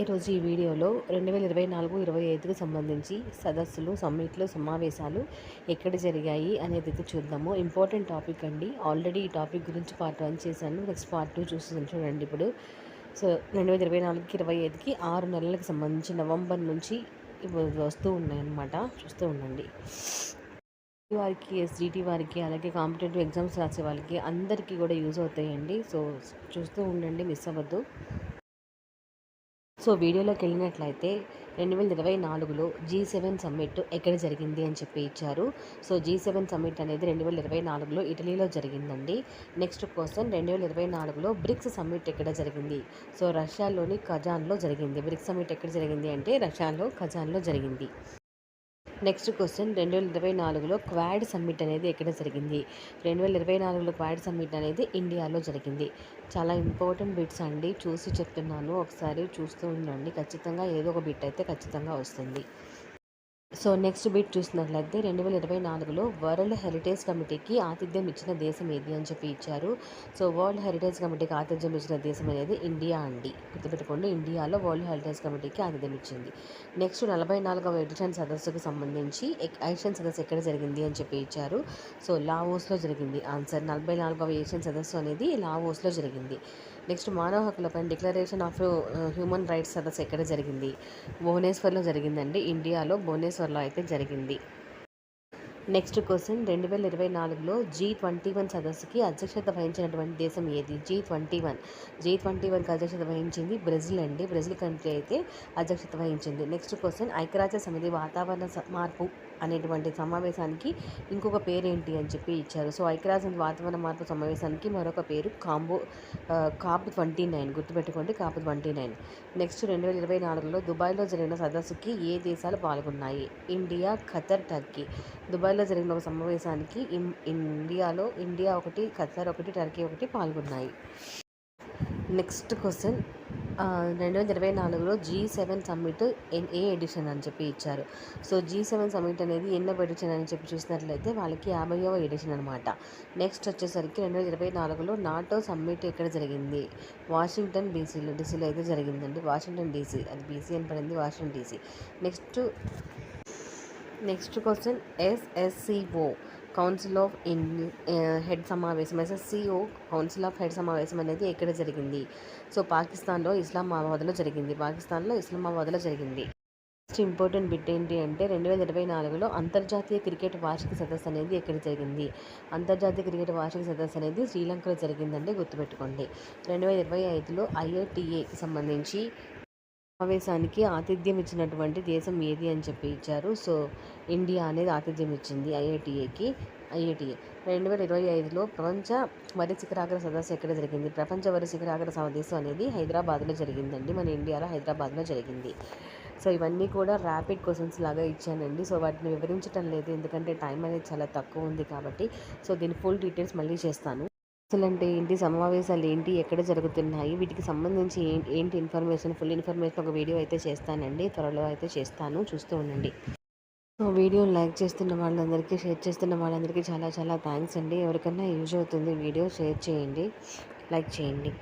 ఈరోజు ఈ వీడియోలో రెండు వేల ఇరవై నాలుగు ఇరవై ఐదుకు సంబంధించి సదస్సులు సమ్మిట్లు సమావేశాలు ఎక్కడ జరిగాయి అనేది అయితే చూద్దాము. ఇంపార్టెంట్ టాపిక్ అండి. ఆల్రెడీ ఈ టాపిక్ గురించి పార్ట్ వన్ చేశాను. నెక్స్ట్ పార్ట్ టూ చూసి చూడండి ఇప్పుడు. సో రెండు వేల ఇరవై నాలుగుకి ఇరవై ఐదుకి ఆరు నెలలకు సంబంధించి నవంబర్ నుంచి వస్తూ ఉన్నాయన్నమాట. చూస్తూ ఉండండి. వారికి ఎస్డిటి వారికి అలాగే కాంపిటేటివ్ ఎగ్జామ్స్ రాసే వాళ్ళకి అందరికీ కూడా యూజ్ అవుతాయండి. సో చూస్తూ ఉండండి మిస్ అవ్వద్దు. సో వీడియోలోకి వెళ్ళినట్లయితే రెండు వేల ఇరవై నాలుగులో జీ సెవెన్ సమ్మిట్ ఎక్కడ జరిగింది అని చెప్పి ఇచ్చారు. సో జీ సెవెన్ సమ్మిట్ అనేది రెండు వేల ఇరవై నాలుగులో ఇటలీలో జరిగిందండి. నెక్స్ట్ క్వశ్చన్ రెండు వేల ఇరవై నాలుగులో బ్రిక్స్ సమ్మిట్ ఎక్కడ జరిగింది? సో రష్యాలోని ఖజాన్లో జరిగింది. బ్రిక్స్ సమ్మిట్ ఎక్కడ జరిగింది అంటే రష్యాలో ఖజాన్లో జరిగింది. నెక్స్ట్ క్వశ్చన్ రెండు వేల ఇరవై నాలుగులో క్వాడ్ సమ్మిట్ అనేది ఎక్కడ జరిగింది? రెండు వేల ఇరవై నాలుగులో క్వాడ్ సమ్మిట్ అనేది ఇండియాలో జరిగింది. చాలా ఇంపార్టెంట్ బిట్స్ అండి. చూసి చెప్తున్నాను. ఒకసారి చూస్తూ ఉండండి. ఖచ్చితంగా ఏదో ఒక బిట్ అయితే ఖచ్చితంగా వస్తుంది. సో నెక్స్ట్ బిట్ చూసినట్లయితే రెండు వేల ఇరవై నాలుగులో వరల్డ్ హెరిటేజ్ కమిటీకి ఆతిథ్యం ఇచ్చిన దేశం ఏది అని చెప్పి ఇచ్చారు. సో వరల్డ్ హెరిటేజ్ కమిటీకి ఆతిథ్యం ఇచ్చిన దేశం అనేది ఇండియా అండి. గుర్తుపెట్టుకోండి ఇండియాలో వరల్డ్ హెరిటేజ్ కమిటీకి ఆతిథ్యం ఇచ్చింది. నెక్స్ట్ నలభై నాలుగవ ఎడిషన్ సదస్సుకు సంబంధించి ఏషియన్ సదస్సు ఎక్కడ జరిగింది అని చెప్పి ఇచ్చారు. సో లావోస్లో జరిగింది ఆన్సర్. నలభై నాలుగవ ఏషియన్ సదస్సు అనేది లావోస్లో జరిగింది. నెక్స్ట్ మానవ హక్కులపై డిక్లరేషన్ ఆఫ్ హ్యూమన్ రైట్స్ సదస్సు ఎక్కడ జరిగింది? భువనేశ్వర్లో జరిగిందండి. ఇండియాలో భువనేశ్వర్ అయితే జరిగింది. నెక్స్ట్ క్వశ్చన్ రెండు వేల ఇరవై నాలుగులో జీ ట్వంటీ వన్ సదస్సుకి అధ్యక్షత వహించినటువంటి దేశం ఏది? G twenty one. G twenty వన్కి అధ్యక్షత వహించింది బ్రెజిల్ అండి. బ్రెజిల్ కంట్రీ అయితే అధ్యక్షత వహించింది. నెక్స్ట్ క్వశ్చన్ ఐక్యరాజ్య సమితి వాతావరణ మార్పు అనేటువంటి సమావేశానికి ఇంకొక పేరు ఏంటి అని చెప్పి ఇచ్చారు. సో ఐక్యరాజ్య వాతావరణ మార్పు సమావేశానికి మరొక పేరు కాంబో కాప్ ట్వంటీ నైన్. గుర్తుపెట్టుకోండి కాప్ ట్వంటీ నైన్. నెక్స్ట్ రెండు వేల ఇరవై నాలుగులో దుబాయ్లో జరిగిన సదస్సుకి ఏ దేశాలు పాల్గొన్నాయి? India Qatar Turkey. దుబాయ్ దుబాయ్లో జరిగిన ఒక సమావేశానికి ఇండియాలో ఇండియా ఒకటి ఖతార్ ఒకటి టర్కీ ఒకటి పాల్గొన్నాయి. Next question. రెండు వేల ఇరవై నాలుగులో G seven summit N A edition అని చెప్పి ఇచ్చారు. సో జీ సెవెన్ సమ్మిట్ అనేది ఎన్నో ఎడిషన్ అని చెప్పి చూసినట్లయితే వాళ్ళకి యాభైవ ఎడిషన్ అనమాట నెక్స్ట్ వచ్చేసరికి రెండు వేల ఇరవై నాలుగులో నాటో సమ్మిట్ ఎక్కడ జరిగింది? వాషింగ్టన్ డీసీలో డీసీలో అయితే జరిగిందండి. వాషింగ్టన్ డీసీ అది బీసీ అని పడింది Washington DC. Next next question SSCO council of in head సమావేశం ఎస్ఎస్సిఓ కౌన్సిల్ ఆఫ్ హెడ్ సమావేశం అనేది ఎక్కడ జరిగింది? సో పాకిస్తాన్లో ఇస్లామాబాద్లో జరిగింది. పాకిస్తాన్లో ఇస్లామాబాద్లో జరిగింది. నెక్స్ట్ ఇంపార్టెంట్ బిట్ ఏంటి అంటే రెండు వేల ఇరవై నాలుగులో అంతర్జాతీయ క్రికెట్ వార్షిక సదస్సు అనేది ఎక్కడ జరిగింది? అంతర్జాతీయ క్రికెట్ వార్షిక సదస్సు అనేది శ్రీలంకలో జరిగిందంటే గుర్తుపెట్టుకోండి. రెండు వేల ఇరవై ఐదులో ఐఐటిఏకి సంబంధించి సమావేశానికి ఆతిథ్యం ఇచ్చినటువంటి దేశం ఏది అని చెప్పి ఇచ్చారు. సో ఇండియా అనేది ఆతిథ్యం ఇచ్చింది ఐఐటిఏకి. ఐఐటిఏ. రెండు వేల ఇరవై ఐదులో ప్రపంచ వరి శిఖరాగ్ర సదస్సు ఎక్కడ జరిగింది? ప్రపంచ వరి శిఖరాగ్ర సదస్సు అనేది హైదరాబాద్లో జరిగిందండి. మన ఇండియాలో హైదరాబాద్లో జరిగింది. సో ఇవన్నీ కూడా ర్యాపిడ్ క్వశ్చన్స్ లాగా ఇచ్చానండి. సో వాటిని వివరించడం లేదు. ఎందుకంటే టైం అనేది చాలా తక్కువ ఉంది కాబట్టి. సో దీని ఫుల్ డీటెయిల్స్ మళ్ళీ చేస్తాను. అసలు అంటే ఏంటి? సమావేశాలు ఏంటి? ఎక్కడ జరుగుతున్నాయి? వీటికి సంబంధించి ఏంటి ఇన్ఫర్మేషన్? ఫుల్ ఇన్ఫర్మేషన్ ఒక వీడియో అయితే చేస్తానండి. త్వరలో అయితే చేస్తాను. చూస్తూ ఉండండి. సో వీడియోని లైక్ చేస్తున్న వాళ్ళందరికీ షేర్ చేస్తున్న వాళ్ళందరికీ చాలా చాలా థ్యాంక్స్ అండి. ఎవరికైనా యూజ్ అవుతుంది వీడియో షేర్ చేయండి. లైక్ చేయండి.